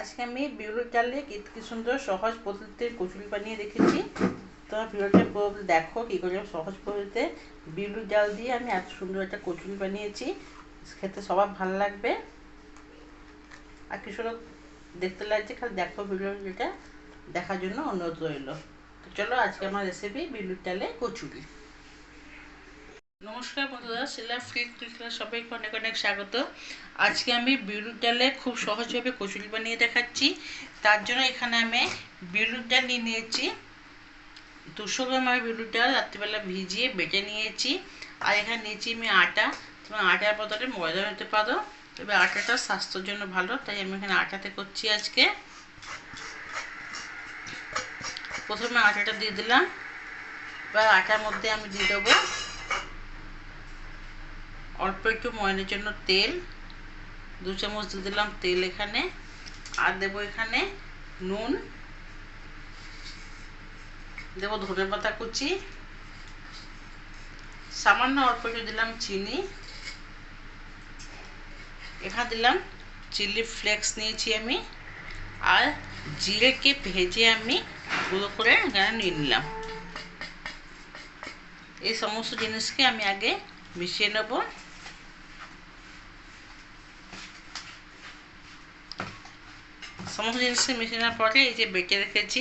আজকে আমি বিউলির ডালে কি কি সুন্দর সহজ পদ্ধতিতে কচুরি বানিয়ে রেখেছি। তোমার ভিডিওটা পুরো দেখো কী করে সহজ পদ্ধতিতে বিউলির ডাল দিয়ে আমি এত সুন্দর একটা কচুরি বানিয়েছি। খেতে সবার ভালো লাগবে। আর কিছু লোক দেখতে লাগছে, খালি দেখো ভিডিওটা দেখার জন্য অনুরোধ রইল। তো চলো আজকে আমার রেসিপি বিউলির ডালে কচুরি। নমস্কার বন্ধুরা, শিলা ফ্রিজ ক্লিকলা সবাইকে অনেক অনেক স্বাগত। আজকে আমি বিউলির ডালে খুব সহজভাবে কচুরি বানিয়ে দেখাচ্ছি। তার জন্য এখানে আমি বিউলির ডাল নিয়ে নিয়েছি। দুশো গ্রাম আমি বিউলির ডাল রাত্রিবেলা ভিজিয়ে বেটে নিয়েছি। আর এখানে নিয়েছি আমি আটা। তোমার আটার বদলে ময়দা নিতে পারো। তবে আটাটা স্বাস্থ্যের জন্য ভালো, তাই আমি এখানে আটাতে করছি আজকে। প্রথমে আটাটা দিয়ে দিলাম। এবার আটার মধ্যে আমি দিয়ে দেবো অল্প একটু ময়নের জন্য তেল। দু চামচ দিয়ে দিলাম তেল এখানে। আর দেবো এখানে নুন। দেবো ধনে পাতা কুচি। সামান্য অল্প একটু দিলাম চিনি। এখানে দিলাম চিলি ফ্লেক্স নিয়েছি আমি। আর জিরেকে ভেজে আমি গুঁড়ো করে এখানে নিয়ে নিলাম। এই সমস্ত জিনিসকে আমি আগে মিশিয়ে নেব। সমস্ত জিনিসকে মেশানোর পরে এই যে বেটে রেখেছি,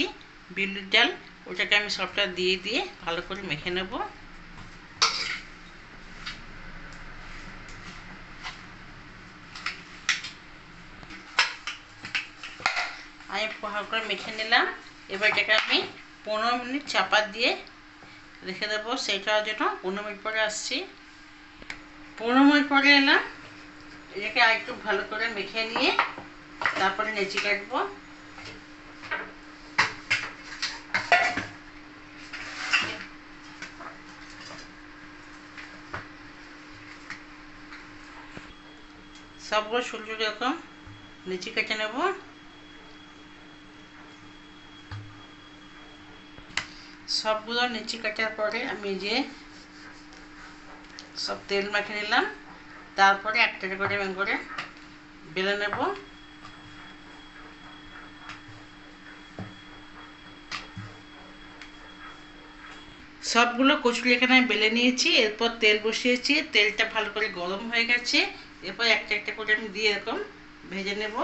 বিউলির ডাল, ওটাকে আমি সবটা দিয়ে দিয়ে ভালো করে মেখে নেব। আমি ভালো করে মেখে নিলাম। এবার এটাকে আমি পনেরো মিনিট চাপা দিয়ে রেখে দেবো সেইটার জন্য পনেরো মিনিট পরে আসছি। পনেরো মিনিট পরে এলাম। এটাকে আর একটু ভালো করে মেখে নিয়ে তারপরে নেচি কাটবো। সবগুলো সূর্য এরকম নিচে কেটে নেব। সবগুলো নিচে কাটার পরে আমি যে সব তেল মাখে নিলাম। তারপরে একটা করে করে বেলে নেব। সবগুলো কচুরি এখানে বেলে নিয়েছি, এরপর তেল বসিয়েছি, তেলটা ভালো করে গরম হয়ে গেছে। এরপর একটা একটা করে আমি দিয়ে এরকম ভেজে নেব।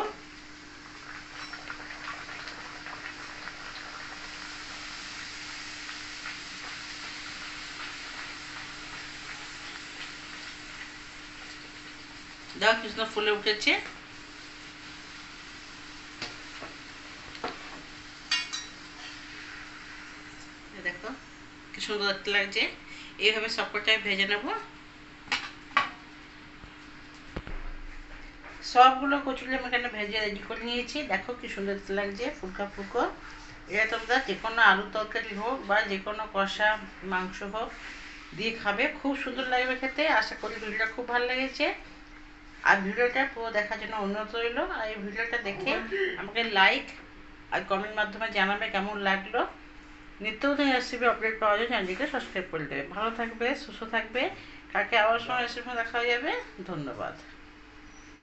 দেখো কৃষ্ণ ফুলে উঠেছে দেখো কি সুন্দর লাগছে। এইভাবে সবকটাই ভেজে নেব। সবগুলো কচুরি আমি এখানে ভেজে রেডি করে নিয়েছি। দেখো কি সুন্দর লাগছে ফুলকা ফুলকো। এটা তোমরা যে কোনো আলু তরকারি হোক বা যে কোনো কষা মাংস হোক দিয়ে খাবে। খুব সুন্দর লাগবে খেতে। আশা করি ভিডিওটা খুব ভালো লেগেছে। আর ভিডিওটা পুরো দেখার জন্য অনুরোধ রইল। আর এই ভিডিওটা দেখে আমাকে লাইক আর কমেন্ট মাধ্যমে জানাবে কেমন লাগল। নিত্য নতুন রেসিপি আপডেট পাওয়ার জন্য চ্যানেলটিকে সাবস্ক্রাইব করে দেবে ভালো থাকবে, সুস্থ থাকবে। কালকে আবার সময় রেসিপি দেখা হয়ে যাবে। ধন্যবাদ।